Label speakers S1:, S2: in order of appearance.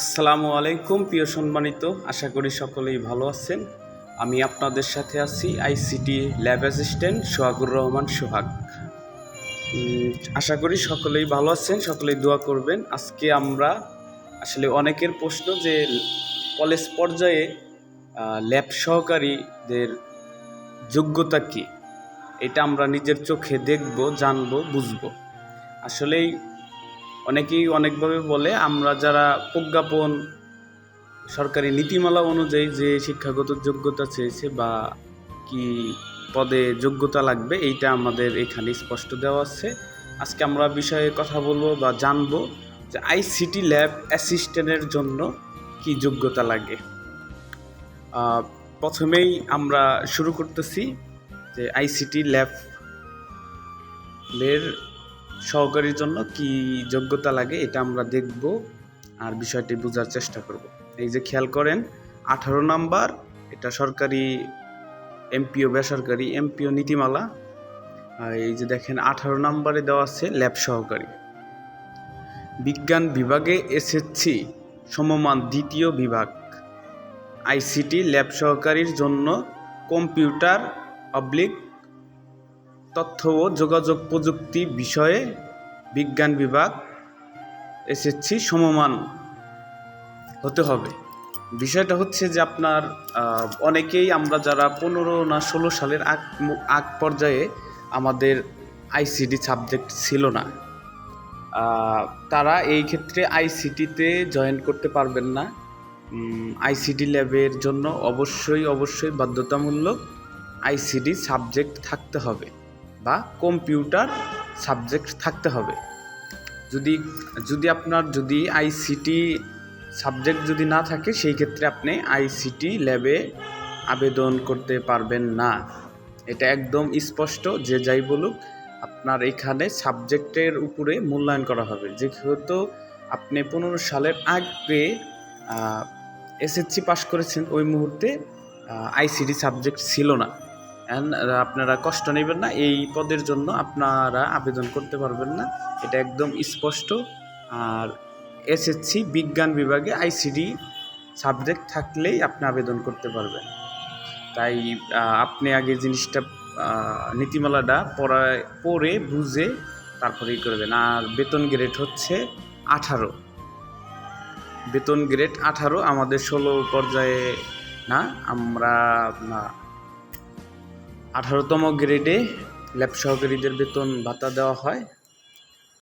S1: আসসালামু আলাইকুম, প্রিয় সম্মানিত। আশা করি সকলেই ভালো আছেন। আমি আপনাদের সাথে আছি ICT lab assistant Sohagur Rahman Sohag. আশা করি সকলেই ভালো আছেন, সকলেই দোয়া করবেন। আজকে আমরা আসলে অনেকের প্রশ্ন যে, কলেজ পর্যায়ে ল্যাব সহকারীদের যোগ্যতা কী? এটা আমরা নিজের চোখে দেখব, জানব, বুঝব। আসলেই অনেকেই অনেকভাবে বলে, আমরা যারা প্রজ্ঞাপন, সরকারি নীতিমালা অনুযায়ী যে শিক্ষাগত যোগ্যতা চেয়েছে বা কি পদে যোগ্যতা লাগবে, এইটা আমাদের এখানে স্পষ্ট দেওয়া আছে। আজকে আমরা বিষয়ে কথা বলব বা জানব যে আইসিটি ল্যাব অ্যাসিস্ট্যান্টের জন্য কি যোগ্যতা লাগে। প্রথমেই আমরা শুরু করতেছি যে আইসিটি ল্যাব এর সহকারীর জন্য কি যোগ্যতা লাগে এটা আমরা দেখব আর বিষয়টি বোঝার চেষ্টা করব। এই যে খেয়াল করেন, আঠারো নাম্বার, এটা সরকারি এমপিও, বেসরকারি এমপিও নীতিমালা। আর এই যে দেখেন, আঠারো নাম্বারে দেওয়া আছে ল্যাব সহকারী। বিজ্ঞান বিভাগে এসএসসি সমমান দ্বিতীয় বিভাগ। আইসিটি ল্যাব সহকারীর জন্য কম্পিউটার অবলিক তথ্য ও যোগাযোগ প্রযুক্তি বিষয়ে বিজ্ঞান বিভাগ এসএসসি সমমান হতে হবে। বিষয়টা হচ্ছে যে আপনার অনেকেই আমরা যারা পনেরো না ষোলো সালের আগ আগ পর্যায়ে আমাদের আইসিডি সাবজেক্ট ছিল না তারা এই ক্ষেত্রে আইসিটিতে জয়েন করতে পারবেন না। আইসিডি ল্যাবের জন্য অবশ্যই অবশ্যই বাধ্যতামূলক আইসিডি সাবজেক্ট থাকতে হবে বা কম্পিউটার সাবজেক্ট থাকতে হবে। যদি যদি আপনার, যদি আইসিটি সাবজেক্ট যদি না থাকে, সেই ক্ষেত্রে আপনি আইসিটি ল্যাবে আবেদন করতে পারবেন না। এটা একদম স্পষ্ট, যে যাই বলুক, আপনার এখানে সাবজেক্টের উপরে মূল্যায়ন করা হবে। যেহেতু আপনি পনেরো সালের আগে এসএসসি পাস করেছেন, ওই মুহূর্তে আইসিডি সাবজেক্ট ছিল না। আপনারা কষ্ট নেবেন না, এই পদের জন্য আপনারা আবেদন করতে পারবেন না। এটা একদম স্পষ্ট। আর এসএসসি বিজ্ঞান বিভাগে আইসিডি সাবজেক্ট থাকলেই আপনি আবেদন করতে পারবেন। তাই আপনি আগে জিনিসটা নীতিমালাটা পড়ায়, পড়ে বুঝে তারপরেই করবেন। আর বেতন গ্রেড হচ্ছে আঠারো। বেতন গ্রেড আঠারো আমাদের ষোলো পর্যায়ে না, আমরা আঠারোতম গ্রেডে ল্যাব সহকারীদের বেতন ভাতা দেওয়া হয়।